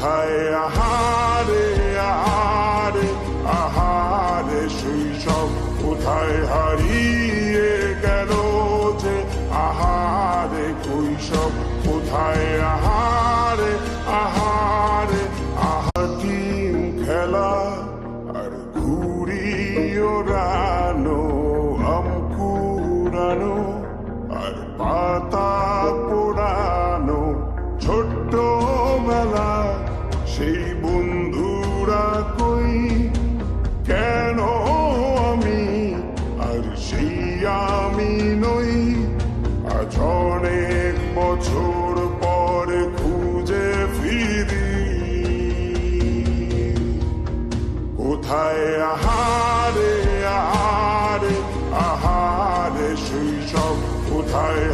কোথায় আহারে আহারে আহারে শৈশব কোথায় হারিয়ে গেল যে? আহারে কৈশব কোথায়? আহারে আহারে আহা টিম খেলা, আর ঘুড়ি ওড়ানো আম ছোট্ট সেই বন্ধুরা কই? কেন আমি আর সেই আমি নই? আজ অনেক বছর পরে খুঁজে ফিরি। কোথায় আহারে আহারে আহারে শৈশব কোথায়